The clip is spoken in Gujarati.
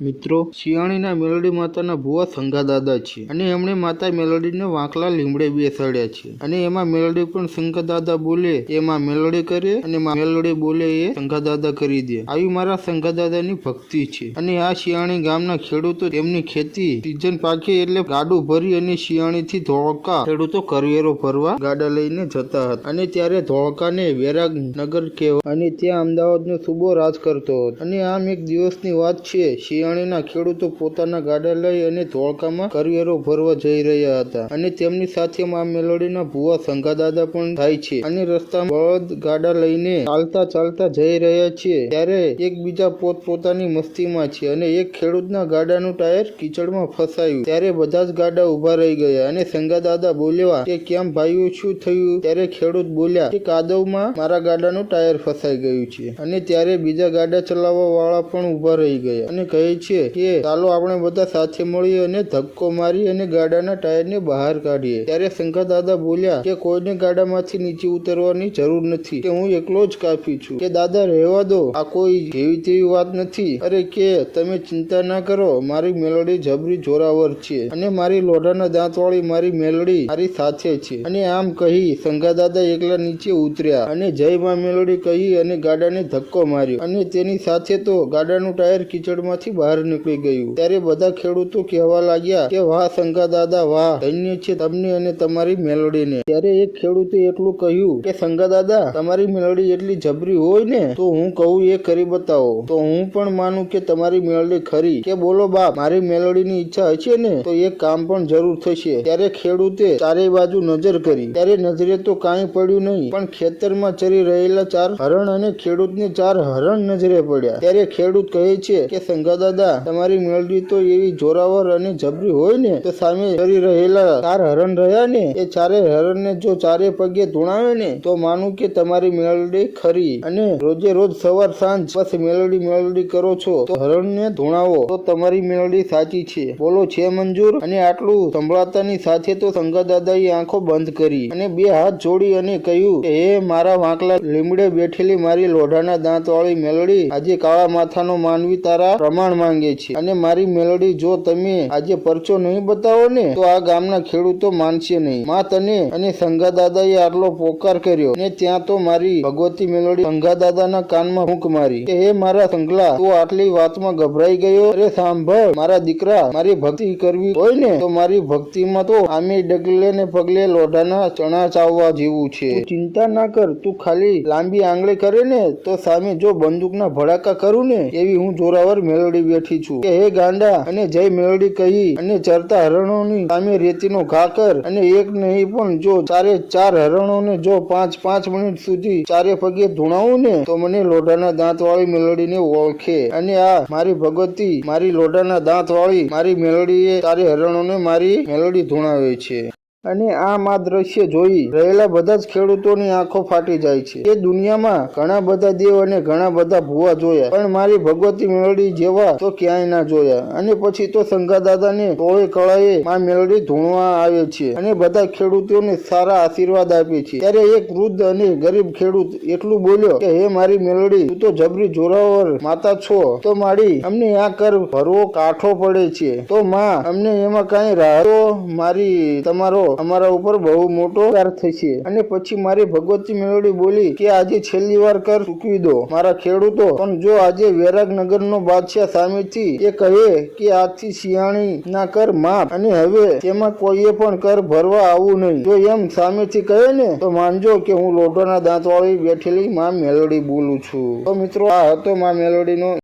મિત્રો, શિયાળીના મેલડી માતાના ભુવા સંઘા દાદા છે અને એમણે માતા મેલડીને વાંકલા લીમડે બેસાડ્યા છે. અને એમાં મેલડી પણ સંગા દાદા બોલે એમાં મેલડી કરે અને મેલડી બોલે એ સંગા દાદા કરી દે. આવી મારા સંગા દાદાની ભક્તિ છે. અને આ શિયાળી ગામના ખેડૂતો એમની ખેતી સીઝન પાકે એટલે ગાડું ભરી અને શિયાળીથી ધોળકા ખેડૂતો કરવેરો ભરવા ગાડા લઈને જતા હતા. અને ત્યારે ધોળકાને વેરાગનગર કહેવાય. અને ત્યાં અમદાવાદનો સુબો રાજ કરતો હતો. અને આમ એક દિવસની વાત છે શિયાળીના ખેડૂતો પોતાના ગાડા લઈ અને ધોળકામાં કરિયરો ભરવા જઈ રહ્યા હતા. અને તેમની સાથે મા મેલોડીના ભુવા સંઘા દાદા પણ થાય છે. અને રસ્તામાં બળદ ગાડા લઈને ચાલતા ચાલતા જઈ રહ્યા છે ત્યારે એકબીજા પોત પોતાની મસ્તીમાં છે અને એક ખેડૂતના ગાડાનું ટાયર કીચડમાં ફસાયું. ત્યારે બધા જ ગાડા ઊભા રહી ગયા અને સંગા દાદા બોલ્યા કે, કેમ ભાઈઓ, શું થયું? ત્યારે ખેડૂત બોલ્યા કે, કાદવમાં મારા ગાડાનું ટાયર ફસાઈ ગયું છે. અને ત્યારે બીજા ગાડા ચલાવવા વાળા પણ ઊભા રહી ગયા અને કહે છે. કે ચાલો આપણે બધા સાથે મળીએ અને ધક્કો મારી અને ગાડાના ટાયરને બહાર કાઢીએ. ત્યારે શંકર દાદા બોલ્યા કે કોઈને ગાડામાંથી નીચે ઉતરવાની જરૂર નથી. કે હું એકલો જ કાફી છું. કે દાદા રહેવા દો. આ કોઈ જેવી તેવી વાત નથી. અરે કે તમે ચિંતા ના કરો. મારી મેલોડી જબરી જોરાવર છે. અને મારી લોઢાના દાંતવાળી મારી મેલડી મારી સાથે છે. અને આમ કહી શંકર દાદા એકલા નીચે ઉતર્યા. અને જય માં મેલોડી કહી અને ગાડાને ધક્કો માર્યો. અને તેની સાથે તો ગાડાનું ટાયર કીચડમાંથી બહાર નીકળી ગયું. ત્યારે બધા ખેડૂતો કહેવા લાગ્યા કે, વાહ સંગા દાદા, વાહ, ધન્ય છે તમને અને તમારી મેલડીને. ત્યારે એક ખેડૂતે એટલું કહ્યું કે, સંગા દાદા, તમારી મેલોડી એટલી જબરી હોય ને, તો હું કહું એ કરી બતાવો. તો હું પણ માનું કે તમારી મેલોડી ખરી. કે બોલો બાપ, મારી મેલોડીની ઈચ્છા હશે ને, તો એક કામ પણ જરૂર થશે. ત્યારે ખેડૂતે ચારે બાજુ નજર કરી. ત્યારે નજરે તો કાંઈ પડ્યું નહીં, પણ ખેતરમાં ચરી રહેલા ચાર હરણ અને ખેડૂતને ચાર હરણ નજરે પડ્યા. ત્યારે ખેડૂત કહે છે કે, સંગા દાદા, તમારી મેલડી તો એવી જોરાવર અને જબરી હોય ને? તો સામે ચરી રહેલા ચાર હરણ રહ્યા ને? એ ચારે હરણને જો ચારે પગે ધૂણાવે ને, તો માનું કે તમારી મેલડી ખરી. અને રોજે રોજ સવાર સાંજ બસ મેલડી મેલડી કરો છો, તો હરણને ધૂણાવો. તો તમારી મેલડી સાચી છે. બોલો, છે મંજૂર? અને આટલું સંભળાતાની સાથે તો સંગા દાદાએ આંખો બંધ કરી અને બે હાથ જોડી અને કહ્યું કે, હે મારા વાંકલા લીમડે બેઠેલી મારી લોઢાના દાંત વાળી મેલડી આજે કાળા માથાનો માનવી તારા પ્રમાણ માંગે છે. અને મારી મેલડી જો તમે આજે પરચો નહીં બતાવો ને, તો આ ગામના ખેડૂતો માનશે નહીં. માં તને અને સંગા દાદાએ આટલો પોકાર કર્યો ને ત્યાં તો મારી ભગવતી મેલડી સંગા દાદાના કાનમાં ફૂંક મારી. હે મારા સંગલા, તું આટલી વાતમાં ગભરાઈ ગયો? અરે સાંભળ, મારા દીકરા, મારી ભક્તિ કરવી હોય ને, તો મારી ભક્તિમાં તો આમે ડગલે ને પગલે લોઢાના ચણા ચાવવા જેવું છે. ચિંતા ના કર, તું ખાલી લાંબી આંગળી કરે ને, તો સામે જો બંદૂકના ભડાકા કરું ને, એવી હું જોરાવર મેલડી બેઠી છું. કે, હે ગાંડા! અને જય મેલડી કહી અને ચરતા હરણોની સામે રેતીનો ઘા કર અને એક નહીં પણ જો ચારે ચાર હરણોને જો પાંચ પાંચ મિનિટ સુધી ચારે પગે ધૂણાવું ને, તો મને લોઢાના દાંત વાળી મેલડીને ઓળખે. અને આ મારી ભગવતી, મારી લોઢાના દાંત વાળી મારી મેલડીએ ચારે હરણોને મારી મેલડી ધૂણાવે છે. અને આમ આ દ્રશ્ય જોઈ રહેલા બધા જ ખેડૂતોની આંખો ફાટી જાય છે. એ દુનિયામાં ઘણા બધા દેવ અને ઘણા બધા ભુવા જોયા, પણ મારી ભગવતી મેલડી જેવા તો ક્યાંય ના જોયા. અને પછી તો સંઘા દાદાને ટોળે કળાએ માં મેળડી ધૂણવા આવે છે અને બધા ખેડૂતોને સારા આશીર્વાદ આપે છે. ત્યારે એક વૃદ્ધ અને ગરીબ ખેડૂત એટલું બોલ્યો કે, હે મારી મેલડી તું તો જબરી જોરાવર માતા છો. તો મારી અમને આ કર ભરવો કાઠો પડે છે. તો માં, અમને એમાં કાંઈ રાહતો મારી તમારો અમારા ઉપર બહુ મોટો કાર થશે અને પછી મારી ભગવતી મેળડી બોલી કે આજે છેલ્લી વાર કર ચૂકવી દો. મારા ખેડૂતો, પણ જો આજે વૈરાગનગર નો બાદશાહ સામેથી એ કહે કે આજથી શિયાળી ના કર માફ, અને હવે તેમાં કોઈએ પણ કર ભરવા આવવું નહીં. જો એમ સામેથી કહે ને, તો માનજો કે હું લોઢોના દાંત વાળી બેઠેલી માં મેલોડી બોલું છું. તો મિત્રો, આ હતો માં મેલોડીનો